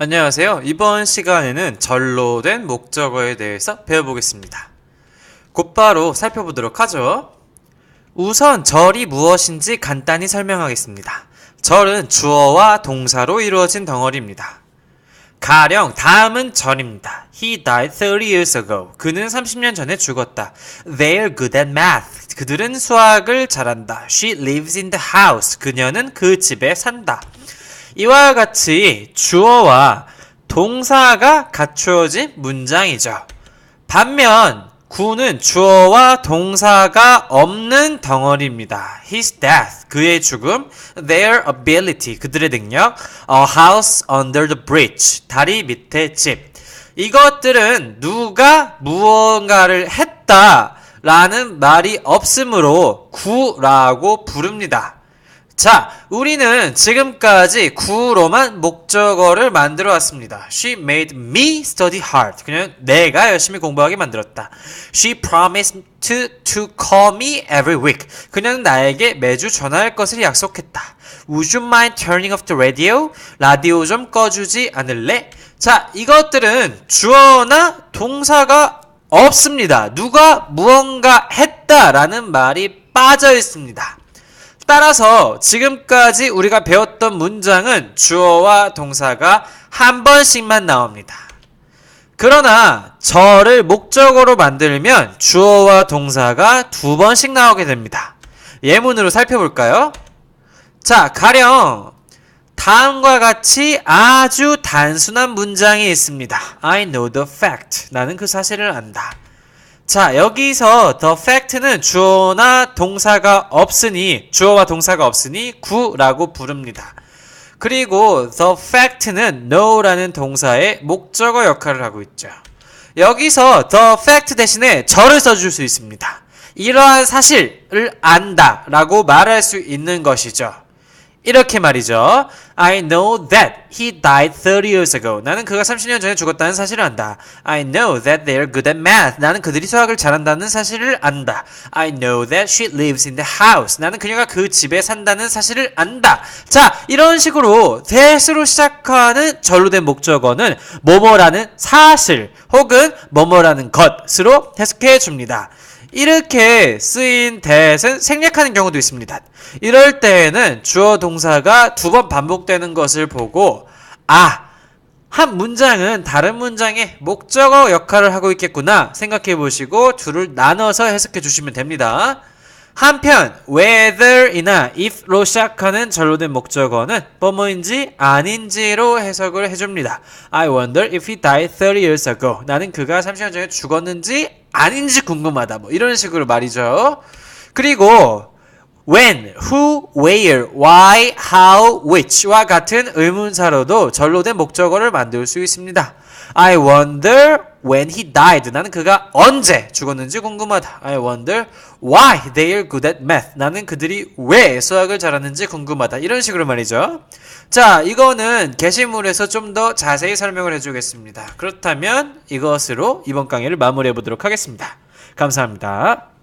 안녕하세요. 이번 시간에는 절로 된 목적어에 대해서 배워보겠습니다. 곧바로 살펴보도록 하죠. 우선 절이 무엇인지 간단히 설명하겠습니다. 절은 주어와 동사로 이루어진 덩어리입니다. 가령 다음은 절입니다. He died 30 years ago. 그는 30년 전에 죽었다. They're good at math. 그들은 수학을 잘한다. She lives in the house. 그녀는 그 집에 산다. 이와 같이 주어와 동사가 갖추어진 문장이죠. 반면 구는 주어와 동사가 없는 덩어리입니다. His death, 그의 죽음, their ability, 그들의 능력, a house under the bridge, 다리 밑에 집. 이것들은 누가 무언가를 했다 라는 말이 없으므로 구라고 부릅니다. 자, 우리는 지금까지 구로만 목적어를 만들어 왔습니다. She made me study hard. 그냥 내가 열심히 공부하게 만들었다. She promised to, to call me every week. 그녀는 나에게 매주 전화할 것을 약속했다. Would you mind turning off the radio? 라디오 좀 꺼주지 않을래? 자, 이것들은 주어나 동사가 없습니다. 누가 무언가 했다라는 말이 빠져 있습니다. 따라서 지금까지 우리가 배웠던 문장은 주어와 동사가 한 번씩만 나옵니다. 그러나 저를 목적어로 만들면 주어와 동사가 두 번씩 나오게 됩니다. 예문으로 살펴볼까요? 자, 가령 다음과 같이 아주 단순한 문장이 있습니다. I know the fact. 나는 그 사실을 안다. 자, 여기서 the fact는 주어나 동사가 없으니 주어와 동사가 없으니 구라고 부릅니다. 그리고 the fact는 know라는 동사의 목적어 역할을 하고 있죠. 여기서 the fact 대신에 절을 써줄 수 있습니다. 이러한 사실을 안다 라고 말할 수 있는 것이죠. 이렇게 말이죠. I know that he died 30 years ago. 나는 그가 30년 전에 죽었다는 사실을 안다. I know that they're good at math. 나는 그들이 수학을 잘한다는 사실을 안다. I know that she lives in the house. 나는 그녀가 그 집에 산다는 사실을 안다. 자, 이런 식으로 that으로 시작하는 절로 된 목적어는 뭐뭐라는 사실 혹은 뭐뭐라는 것으로 해석해 줍니다. 이렇게 쓰인 that은 생략하는 경우도 있습니다. 이럴 때에는 주어 동사가 두 번 반복되는 것을 보고 아, 한 문장은 다른 문장의 목적어 역할을 하고 있겠구나 생각해 보시고 둘을 나눠서 해석해 주시면 됩니다. 한편 whether이나 if로 시작하는 절로된 목적어는 뭐뭐인지 아닌지로 해석을 해줍니다. I wonder if he died 30 years ago. 나는 그가 30년 전에 죽었는지 아닌지 궁금하다. 뭐 이런 식으로 말이죠. 그리고 when, who, where, why, how, which와 같은 의문사로도 절로된 목적어를 만들 수 있습니다. I wonder when he died. 나는 그가 언제 죽었는지 궁금하다. I wonder why they are good at math. 나는 그들이 왜 수학을 잘하는지 궁금하다. 이런 식으로 말이죠. 자, 이거는 게시물에서 좀 더 자세히 설명을 해주겠습니다. 그렇다면 이것으로 이번 강의를 마무리해 보도록 하겠습니다. 감사합니다.